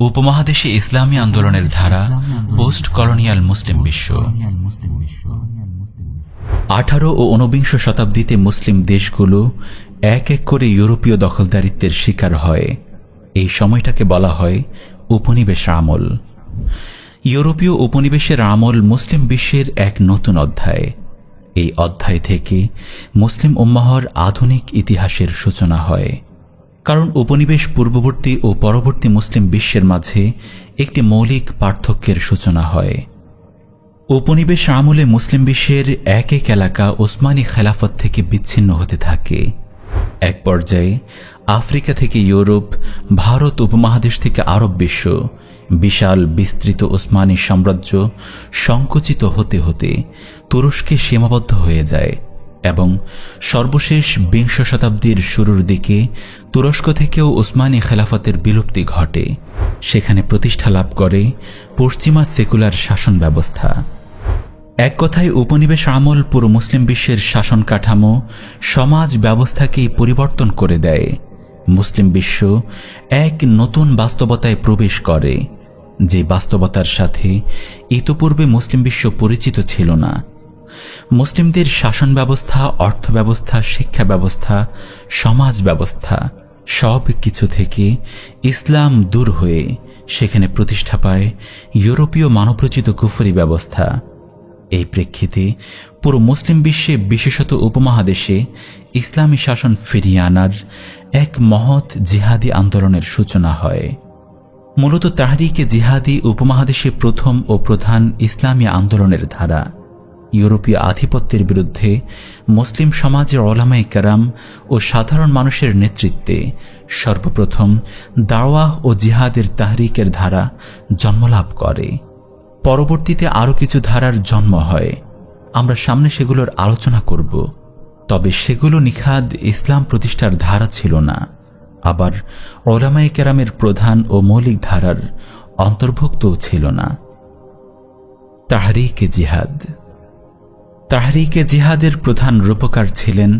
উপমহাদেশে ইসলামী আন্দোলনের ধারা পোস্ট কলোনিয়াল মুসলিম বিশ্ব। আঠারো ও ঊনবিংশ শতাব্দীতে মুসলিম দেশগুলো এক এক করে ইউরোপীয় দখলদারিত্বের শিকার হয়। এই সময়টাকে বলা হয় উপনিবেশ আমল। ইউরোপীয় উপনিবেশের আমল মুসলিম বিশ্বের এক নতুন অধ্যায়। এই অধ্যায় থেকে মুসলিম উম্মাহর আধুনিক ইতিহাসের সূচনা হয়। কারণ উপনিবেশ পূর্ববর্তী ও পরবর্তী মুসলিম বিশ্বের মাঝে একটি মৌলিক পার্থক্যের সূচনা হয়। উপনিবেশ আমলে মুসলিম বিশ্বের এক এক এলাকা ওসমানী খেলাফত থেকে বিচ্ছিন্ন হতে থাকে। এক পর্যায়ে আফ্রিকা থেকে ইউরোপ, ভারত উপমহাদেশ থেকে আরব বিশ্ব বিশাল বিস্তৃত ওসমানী সাম্রাজ্য সংকুচিত হতে হতে তুরস্কে সীমাবদ্ধ হয়ে যায়। এবং সর্বশেষ বিংশ শতাব্দীর শুরুর দিকে তুরস্ক থেকেও ওসমানী খেলাফতের বিলুপ্তি ঘটে। সেখানে প্রতিষ্ঠা লাভ করে পশ্চিমা সেকুলার শাসন ব্যবস্থা। এক কথায় উপনিবেশ আমল পুরো মুসলিম বিশ্বের শাসন কাঠামো সমাজ ব্যবস্থাকেই পরিবর্তন করে দেয়। মুসলিম বিশ্ব এক নতুন বাস্তবতায় প্রবেশ করে। যে বাস্তবতার সাথে ইতোপূর্বে মুসলিম বিশ্ব পরিচিত ছিল না। মুসলিমদের শাসন ব্যবস্থা, অর্থ ব্যবস্থা, শিক্ষা ব্যবস্থা, সমাজ ব্যবস্থা, সব কিছু থেকে ইসলাম দূর হয়ে সেখানে প্রতিষ্ঠা পায় ইউরোপীয় মানবরচিত কুফরি ব্যবস্থা। এই প্রেক্ষিতে পুরো মুসলিম বিশ্বে, বিশেষত উপমহাদেশে, ইসলামী শাসন ফিরিয়ে আনার এক মহৎ জিহাদি আন্দোলনের সূচনা হয়। মূলত তাহরিকে জিহাদি উপমহাদেশে প্রথম ও প্রধান ইসলামী আন্দোলনের ধারা। ইউরোপীয় আধিপত্যের বিরুদ্ধে মুসলিম সমাজের ওলামাই কারাম ও সাধারণ মানুষের নেতৃত্বে সর্বপ্রথম দাওয়াহ ও জিহাদের তাহরিকের ধারা জন্মলাভ করে। পরবর্তীতে আরও কিছু ধারার জন্ম হয়। আমরা সামনে সেগুলোর আলোচনা করব। তবে সেগুলো নিখাদ ইসলাম প্রতিষ্ঠার ধারা ছিল না। আবার ওলামাই কেরামের প্রধান ও মৌলিক ধারার অন্তর্ভুক্তও ছিল না। তাহরিকে জিহাদ তাহরিকে জিহাদের প্রধান রূপকার ছিলেন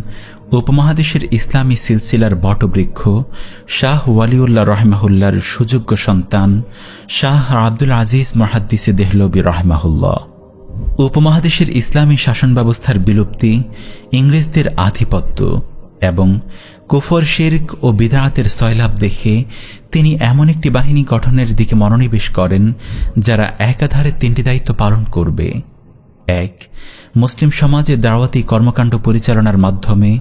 উপমহাদেশের ইসলামী সিলসিলার বটবৃক্ষ শাহ ওয়ালিউল্লাহ রহমাহুল্লার সুযোগ্য সন্তান শাহ আব্দুল আজিজ মহাদ্দিসে দেহলবি রহমাহুল্লাহ। উপমহাদেশের ইসলামী শাসন ব্যবস্থার বিলুপ্তি ইংরেজদের আধিপত্য এবং কুফর, শির্ক ও বিদারাতের সয়লাভ দেখে তিনি এমন একটি বাহিনী গঠনের দিকে মনোনিবেশ করেন যারা একাধারে তিনটি দায়িত্ব পালন করবে। এক মুসলিম সমাজে দাওয়াতি কর্মকাণ্ড পরিচালনার মাধ্যমে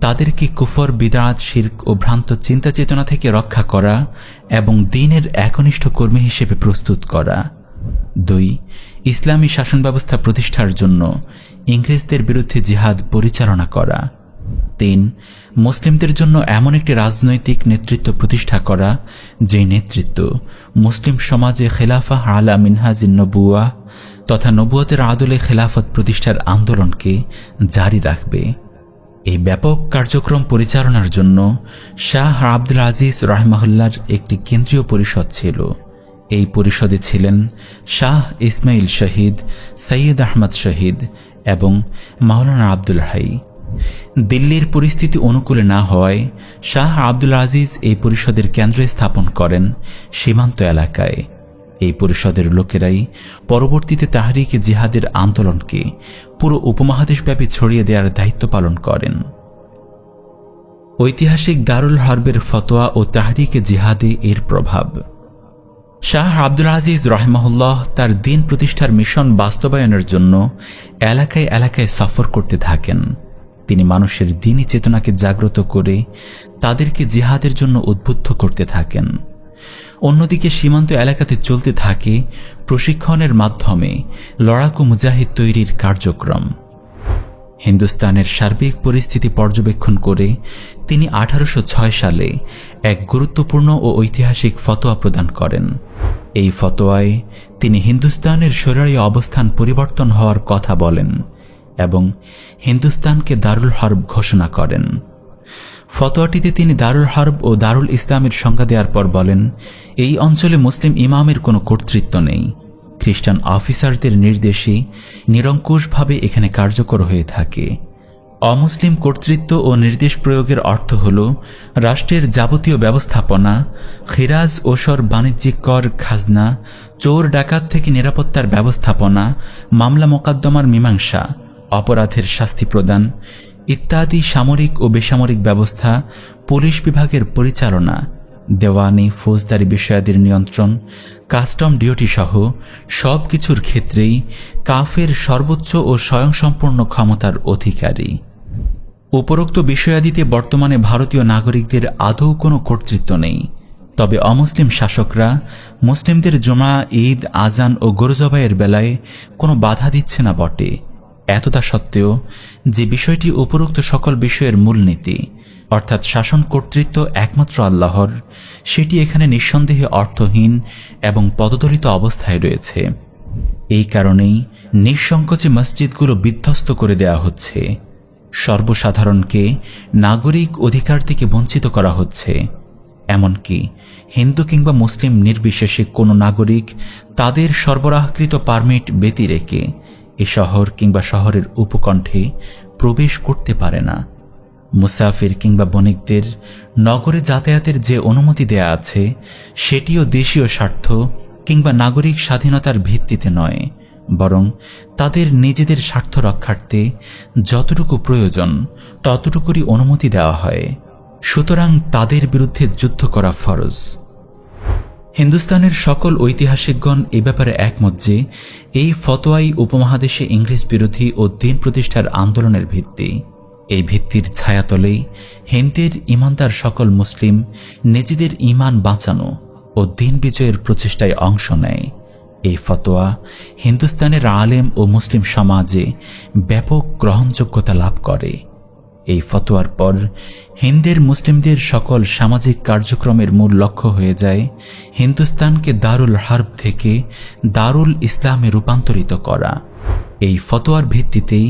তাদেরকে কুফর, বিদাত, শির্ক ও ভ্রান্ত চিন্তা চেতনা থেকে রক্ষা করা এবং দিনের একনিষ্ঠ কর্মী হিসেবে প্রস্তুত করা। দুই, ইসলামী শাসন ব্যবস্থা প্রতিষ্ঠার জন্য ইংরেজদের বিরুদ্ধে জিহাদ পরিচালনা করা। তিন, মুসলিমদের জন্য এমন একটি রাজনৈতিক নেতৃত্ব প্রতিষ্ঠা করা যে নেতৃত্ব মুসলিম সমাজে খেলাফা আলা মিনহাজিন নবুয়া তথা নবুয়তের আদলে খেলাফত প্রতিষ্ঠার আন্দোলনকে জারি রাখবে। এই ব্যাপক কার্যক্রম পরিচালনার জন্য শাহ আব্দুল আজিজ রহমাহুল্লার একটি কেন্দ্রীয় পরিষদ ছিল। এই পরিষদে ছিলেন শাহ ইসমাইল শহীদ, সৈয়দ আহমদ শহীদ এবং মাওলানা আব্দুল হাই। দিল্লির পরিস্থিতি অনুকূলে না হওয়ায় শাহ আব্দুল আজিজ এই পরিষদের কেন্দ্র স্থাপন করেন সীমান্ত এলাকায়। এই পরিষদের লোকেরাই পরবর্তীতে তাহারিকে জিহাদের আন্দোলনকে পুরো উপমহাদেশব্যাপী ছড়িয়ে দেওয়ার দায়িত্ব পালন করেন। ঐতিহাসিক দারুল হরবের ফতোয়া ও তাহারিকে জিহাদে এর প্রভাব। শাহ আব্দুল আজিজ রহমাহুল্লাহ তার দিন প্রতিষ্ঠার মিশন বাস্তবায়নের জন্য এলাকায় এলাকায় সফর করতে থাকেন। তিনি মানুষের দিনই চেতনাকে জাগ্রত করে তাদেরকে জিহাদের জন্য উদ্বুদ্ধ করতে থাকেন। অন্যদিকে সীমান্ত এলাকাতে চলতে থাকে প্রশিক্ষণের মাধ্যমে লড়াকু মুজাহিদ তৈরির কার্যক্রম। হিন্দুস্তানের সার্বিক পরিস্থিতি পর্যবেক্ষণ করে তিনি আঠারোশো ছয় সালে এক গুরুত্বপূর্ণ ও ঐতিহাসিক ফতোয়া প্রদান করেন। এই ফতোয়ায় তিনি হিন্দুস্তানের শরীরী অবস্থান পরিবর্তন হওয়ার কথা বলেন এবং হিন্দুস্তানকে দারুল হরব ঘোষণা করেন। ফতোয়াটিতে তিনি দারুল হরব ও দারুল ইসলামের সংজ্ঞা দেওয়ার পর বলেন, এই অঞ্চলে মুসলিম ইমামের কোনো কর্তৃত্ব নেই। খ্রিস্টান অফিসারদের নির্দেশে নিরঙ্কুশভাবে এখানে কার্যকর হয়ে থাকে। অমুসলিম কর্তৃত্ব ও নির্দেশ প্রয়োগের অর্থ হল রাষ্ট্রের যাবতীয় ব্যবস্থাপনা, খিরাজ, ওসর, বাণিজ্যিক কর, খাজনা, চোর, ডাকাত থেকে নিরাপত্তার ব্যবস্থাপনা, মামলা মোকদ্দমার মীমাংসা, অপরাধের শাস্তি প্রদান ইত্যাদি সামরিক ও বেসামরিক ব্যবস্থা, পুলিশ বিভাগের পরিচালনা, দেওয়ানি, ফৌজদারি বিষয়াদির নিয়ন্ত্রণ, কাস্টম ডিউটি সহ সব কিছুর ক্ষেত্রেই কাফের সর্বোচ্চ ও স্বয়ংসম্পূর্ণ ক্ষমতার অধিকারী। উপরোক্ত বিষয়াদিতে বর্তমানে ভারতীয় নাগরিকদের আদৌ কোনো কর্তৃত্ব নেই। তবে অমুসলিম শাসকরা মুসলিমদের জমা, ঈদ আজান ও গরুজবাইয়ের বেলায় কোনো বাধা দিচ্ছে না বটে। এতটা সত্ত্বেও যে বিষয়টি উপরোক্ত সকল বিষয়ের মূলনীতি, অর্থাৎ শাসন কর্তৃত্ব একমাত্র আল্লাহর, সেটি এখানে নিঃসন্দেহে অর্থহীন এবং পদদলিত অবস্থায় রয়েছে। এই কারণেই নিঃসংকোচে মসজিদগুলো বিধ্বস্ত করে দেয়া হচ্ছে। সর্বসাধারণকে নাগরিক অধিকার থেকে বঞ্চিত করা হচ্ছে। এমনকি হিন্দু কিংবা মুসলিম নির্বিশেষে কোনো নাগরিক তাদের সরবরাহকৃত পারমিট ব্যতি রেখে এ শহর কিংবা শহরের উপকণ্ঠে প্রবেশ করতে পারে না। মুসাফির কিংবা বণিকদের নগরে যাতায়াতের যে অনুমতি দেয়া আছে, সেটিও দেশীয় স্বার্থ কিংবা নাগরিক স্বাধীনতার ভিত্তিতে নয়, বরং তাদের নিজেদের স্বার্থ রক্ষার্থে যতটুকু প্রয়োজন ততটুকুরই অনুমতি দেওয়া হয়। সুতরাং তাদের বিরুদ্ধে যুদ্ধ করা ফরজ। হিন্দুস্তানের সকল ঐতিহাসিকগণ এ ব্যাপারে একমত যে, এই ফতোয়াই উপমহাদেশে ইংরেজ বিরোধী ও দিন প্রতিষ্ঠার আন্দোলনের ভিত্তি। এই ভিত্তির ছায়াতলেই হিন্দের ইমানদার সকল মুসলিম নিজেদের ইমান বাঁচানো ও দিন বিজয়ের প্রচেষ্টায় অংশ নেয়। এই ফতোয়া হিন্দুস্তানের আলেম ও মুসলিম সমাজে ব্যাপক গ্রহণযোগ্যতা লাভ করে। এই ফতোয়ার পর হিন্দের মুসলিমদের সকল সামাজিক কার্যক্রমের মূল লক্ষ্য হয়ে যায় হিন্দুস্তানকে দারুল হার্ব থেকে দারুল ইসলামে রূপান্তরিত করা। এই ফতোয়ার ভিত্তিতেই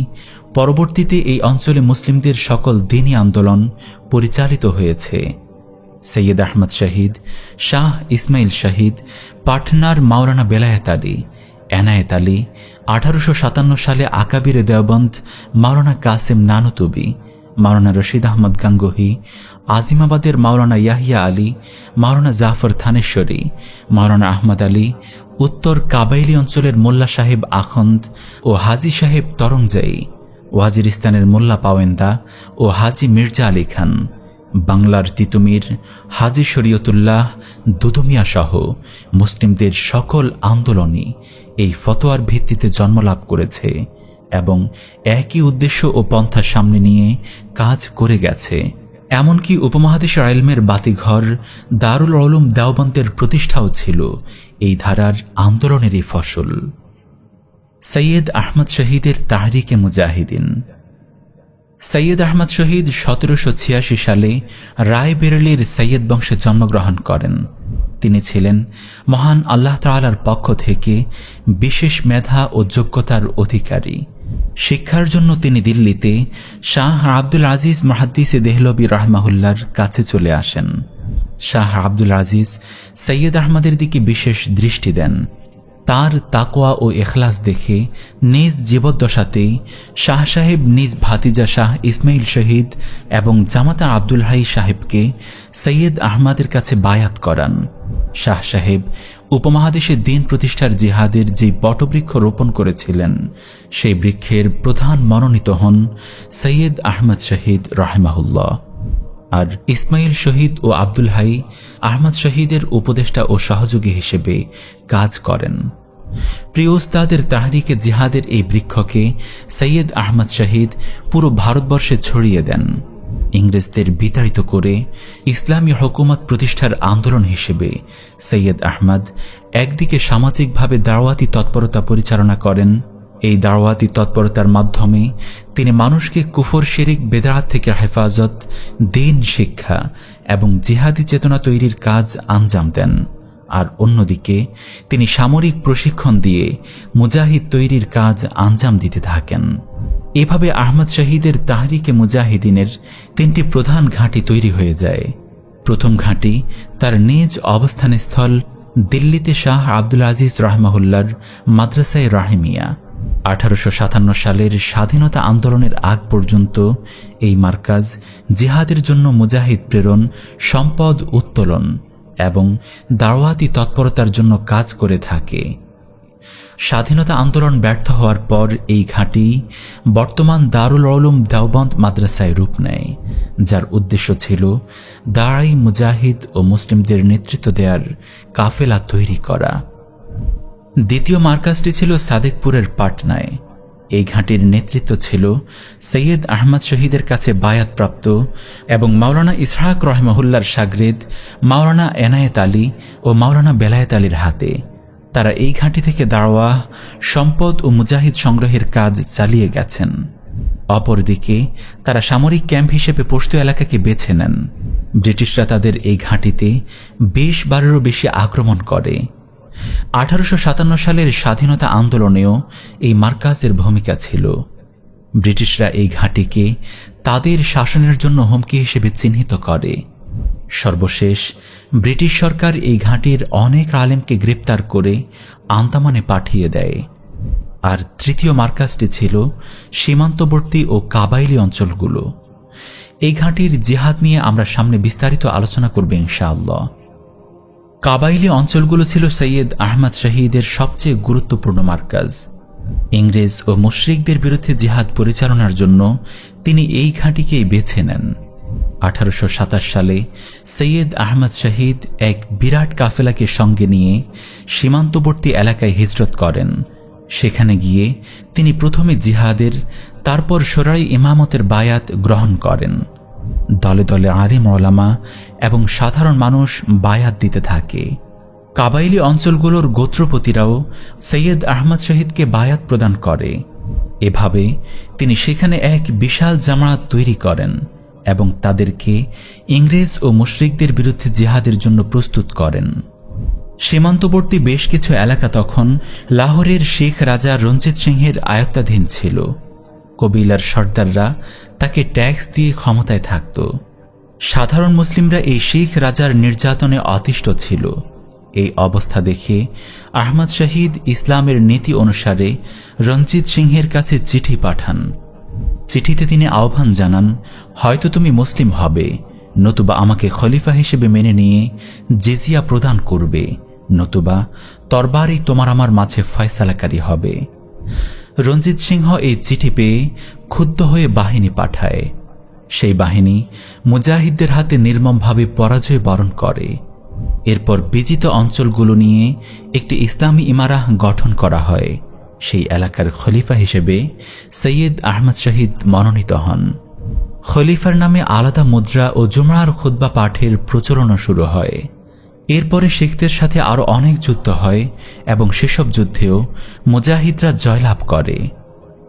পরবর্তীতে এই অঞ্চলে মুসলিমদের সকল দিনী আন্দোলন পরিচালিত হয়েছে। সৈয়দ আহমদ শাহিদ, শাহ ইসমাইল শাহিদ, পাটনার মাওলানা বেলায়েত আলী, এনায়েত আলী, আঠারোশো সাতান্ন সালে আকাবিরে দেওবন্দ মাওলানা কাসেম নানুতুবি মাওলানা রশিদ আহমদ গাঙ্গুহি, আজিমাবাদের মাওলানা ইয়াহিয়া আলী, মাওলানা জাফর থানেশ্বরী, মাওলানা আহমদ আলী, উত্তর কাবাইলি অঞ্চলের মোল্লা সাহেব আখন্দ ও হাজি সাহেব তরংজাই ওয়াজিরিস্তানের মোল্লা পাওয়েন্দা ও হাজি মির্জা আলী খান, বাংলার তিতুমির হাজি শরীয়তুল্লাহ দুদুমিয়া সহ মুসলিমদের সকল আন্দোলনই এই ফতোয়ার ভিত্তিতে জন্মলাভ করেছে। এবং একই উদ্দেশ্য ও পন্থা সামনে নিয়ে কাজ করে গেছে। এমনকি উপমহাদেশের আইলমের বাতিঘর দারুল আলম দেওবন্তের প্রতিষ্ঠাও ছিল এই ধারার আন্দোলনেরই ফসল। সৈয়দ আহমদ শহীদের তাহরিকে মুজাহিদিন। সৈয়দ আহমদ শহীদ সতেরোশো ছিয়াশি সালে রায়বেরেলির সৈয়দ বংশে জন্মগ্রহণ করেন। তিনি ছিলেন মহান আল্লাহ তালার পক্ষ থেকে বিশেষ মেধা ও যোগ্যতার অধিকারী। শিক্ষার জন্য তিনি দিল্লিতে শাহ আব্দুল আজিজ মাহাদ্দিসে দেহলবি রহমাহুল্লার কাছে চলে আসেন। শাহ আব্দুল আজিজ সৈয়দ আহমদের দিকে বিশেষ দৃষ্টি দেন। তার তাকোয়া ও এখলাস দেখে নিজ জীবদ্দশাতেই শাহ সাহেব নিজ ভাতিজা শাহ ইসমাইল শহীদ এবং জামাতা আব্দুল হাই সাহেবকে সৈয়দ আহমদের কাছে বায়াত করান। শাহ সাহেব উপমহাদেশে দিন প্রতিষ্ঠার জিহাদের যে বটবৃক্ষ রোপণ করেছিলেন, সেই বৃক্ষের প্রধান মনোনীত হন সৈয়দ আহমদ শহীদ রাহেমাহুল্লাহ। আর ইসমাইল শহীদ ও আব্দুল হাই আহমদ শহীদের উপদেষ্টা ও সহযোগী হিসেবে কাজ করেন। প্রিয় উস্তাদের তাহারিকে জিহাদের এই বৃক্ষকে সৈয়দ আহমদ শহীদ পুরো ভারতবর্ষে ছড়িয়ে দেন। ইংরেজদের বিতাড়িত করে ইসলামী হকুমত প্রতিষ্ঠার আন্দোলন হিসেবে সৈয়দ আহমদ একদিকে সামাজিকভাবে দাওয়াতি তৎপরতা পরিচালনা করেন। এই দাওয়াতি তৎপরতার মাধ্যমে তিনি মানুষকে কুফর, শেরিক বেদারাত থেকে হেফাজত, দিন, শিক্ষা এবং জিহাদি চেতনা তৈরির কাজ আঞ্জাম দেন। আর অন্যদিকে তিনি সামরিক প্রশিক্ষণ দিয়ে মুজাহিদ তৈরির কাজ আঞ্জাম দিতে থাকেন। এভাবে আহমদ শাহিদের তাহরিকে মুজাহিদিনের তিনটি প্রধান ঘাঁটি তৈরি হয়ে যায়। প্রথম ঘাঁটি তার নিজ অবস্থানস্থল দিল্লিতে শাহ আব্দুল আজিজ রাহমাহুল্লার মাদ্রাসায় রাহিমিয়া। আঠারোশো সাতান্ন সালের স্বাধীনতা আন্দোলনের আগ পর্যন্ত এই মার্কাজ জিহাদের জন্য মুজাহিদ প্রেরণ, সম্পদ উত্তোলন এবং দাওয়াতি তৎপরতার জন্য কাজ করে থাকে। স্বাধীনতা আন্দোলন ব্যর্থ হওয়ার পর এই ঘাঁটি বর্তমান দারুল আলম দেওবন্দ মাদ্রাসায় রূপ নেয়, যার উদ্দেশ্য ছিল দাঁড়াই মুজাহিদ ও মুসলিমদের নেতৃত্ব দেওয়ার কাফেলা তৈরি করা। দ্বিতীয় মার্কাজটি ছিল সাদেকপুরের পাটনায়। এই ঘাঁটির নেতৃত্ব ছিল সৈয়দ আহমদ শহীদের কাছে বায়াতপ্রাপ্ত এবং মাওলানা ইসহাক রহমহুল্লার সাগরেদ, মাওলানা এনায়েত আলী ও মাওলানা বেলায়েত আলীর হাতে। তারা এই ঘাঁটি থেকে দাওয়া সম্পদ ও মুজাহিদ সংগ্রহের কাজ চালিয়ে গেছেন। অপরদিকে, তারা সামরিক ক্যাম্প হিসেবে পশতু এলাকাকে বেছে নেন। ব্রিটিশরা তাদের এই ঘাঁটিতে বিশ বারেরও বেশি আক্রমণ করে। আঠারোশো সাতান্ন সালের স্বাধীনতা আন্দোলনেও এই মার্কাজের ভূমিকা ছিল। ব্রিটিশরা এই ঘাঁটিকে তাদের শাসনের জন্য হুমকি হিসেবে চিহ্নিত করে। সর্বশেষ, ব্রিটিশ সরকার এই ঘাঁটির অনেক আলেমকে গ্রেপ্তার করে আন্তামানে পাঠিয়ে দেয়। আর তৃতীয় মার্কাজটি ছিল সীমান্তবর্তী ও কাবাইলি অঞ্চলগুলো। এই ঘাঁটির জিহাদ নিয়ে আমরা সামনে বিস্তারিত আলোচনা করব ইনশাআল্লাহ। কাবাইলি অঞ্চলগুলো ছিল সৈয়দ আহমদ শাহিদের সবচেয়ে গুরুত্বপূর্ণ মার্কাজ। ইংরেজ ও মুশরিকদের বিরুদ্ধে জিহাদ পরিচালনার জন্য তিনি এই ঘাঁটিকেই বেছে নেন। আঠারোশো সাতাশ সালে সৈয়দ আহমদ শাহিদ এক বিরাট কাফেলাকে সঙ্গে নিয়ে সীমান্তবর্তী এলাকায় হিজরত করেন। সেখানে গিয়ে তিনি প্রথমে জিহাদের, তারপর সরাই ইমামতের বায়াত গ্রহণ করেন। দলে দলে আলিম ওলামা এবং সাধারণ মানুষ বায়াত দিতে থাকে। কাবাইলি অঞ্চলগুলোর গোত্রপতিরাও সৈয়দ আহমদ শহীদকে বায়াত প্রদান করে। এভাবে তিনি সেখানে এক বিশাল জামায়াত তৈরি করেন। এবং তাদেরকে ইংরেজ ও মুশরিকদের বিরুদ্ধে জিহাদের জন্য প্রস্তুত করেন। সীমান্তবর্তী বেশ কিছু এলাকা তখন লাহোরের শেখ রাজা রঞ্জিত সিংহের আয়ত্তাধীন ছিল। কবিলার সর্দাররা তাকে ট্যাক্স দিয়ে ক্ষমতায় থাকত। সাধারণ মুসলিমরা এই শিখ রাজার নির্যাতনে অতিষ্ঠ ছিল। এই অবস্থা দেখে আহমদ শাহিদ ইসলামের নীতি অনুসারে রঞ্জিত সিংহের কাছে চিঠি পাঠান। চিঠিতে তিনি আহ্বান জানান, হয়তো তুমি মুসলিম হবে, নতুবা আমাকে খলিফা হিসেবে মেনে নিয়ে জেজিয়া প্রদান করবে, নতুবা তরবারই তোমার আমার মাঝে ফয়সালাকারী হবে। রঞ্জিত সিংহ এই চিঠি পেয়ে ক্ষুব্ধ হয়ে বাহিনী পাঠায়। সেই বাহিনী মুজাহিদদের হাতে নির্মমভাবে পরাজয় বরণ করে। এরপর বিজিত অঞ্চলগুলো নিয়ে একটি ইসলামী ইমারাহ গঠন করা হয়। সেই এলাকার খলিফা হিসেবে সৈয়দ আহমদ শাহিদ মনোনীত হন। খলিফার নামে আলাদা মুদ্রা ও জুমরার খুদ্া পাঠের প্রচলনও শুরু হয়। এরপরে শিখদের সাথে আরও অনেক যুদ্ধ হয় এবং সেসব যুদ্ধেও মুজাহিদরা জয়লাভ করে।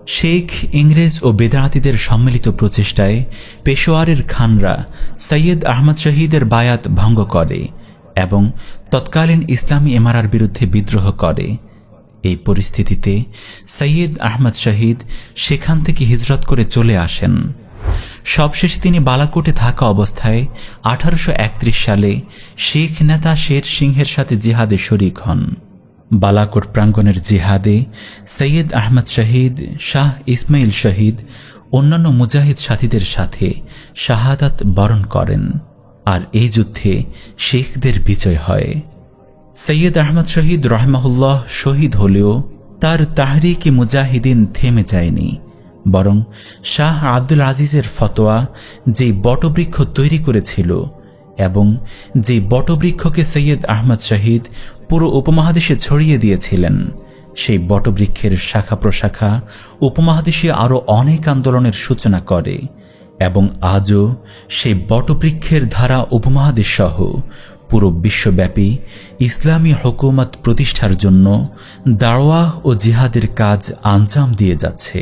শেখ, ইংরেজ ও বেদারাতিদের সম্মিলিত প্রচেষ্টায় পেশোয়ারের খানরা সৈয়দ আহমদ শহীদের বায়াত ভঙ্গ করে এবং তৎকালীন ইসলামী এমারার বিরুদ্ধে বিদ্রোহ করে। এই পরিস্থিতিতে সৈয়দ আহমদ শহীদ সেখান থেকে হিজরত করে চলে আসেন। সবশেষে তিনি বালাকোটে থাকা অবস্থায় আঠারোশ একত্রিশ সালে শিখ নেতা শের সিংহের সাথে জিহাদে শরিক হন। বালাকোট প্রাঙ্গণের জিহাদে সৈয়দ আহমদ শহীদ, শাহ ইসমাইল শহীদ, অন্যান্য মুজাহিদ সাথীদের সাথে শাহাদাত বরণ করেন। আর এই যুদ্ধে শেখদের বিজয় হয়। সৈয়দ আহমদ শহীদ রহমাহুল্লাহ শহীদ হলেও তার তাহরিকে মুজাহিদিন থেমে যায়নি, বরং শাহ আব্দুল আজিজের ফতোয়া যে বটবৃক্ষ তৈরি করেছিল এবং যে বটবৃক্ষকে সৈয়দ আহমদ শাহিদ পুরো উপমহাদেশে ছড়িয়ে দিয়েছিলেন, সেই বটবৃক্ষের শাখা প্রশাখা উপমহাদেশে আরও অনেক আন্দোলনের সূচনা করে এবং আজও সেই বটবৃক্ষের ধারা উপমহাদেশ সহ পুরো বিশ্বব্যাপী ইসলামী হকুমত প্রতিষ্ঠার জন্য দাওয়া ও জিহাদের কাজ আঞ্জাম দিয়ে যাচ্ছে।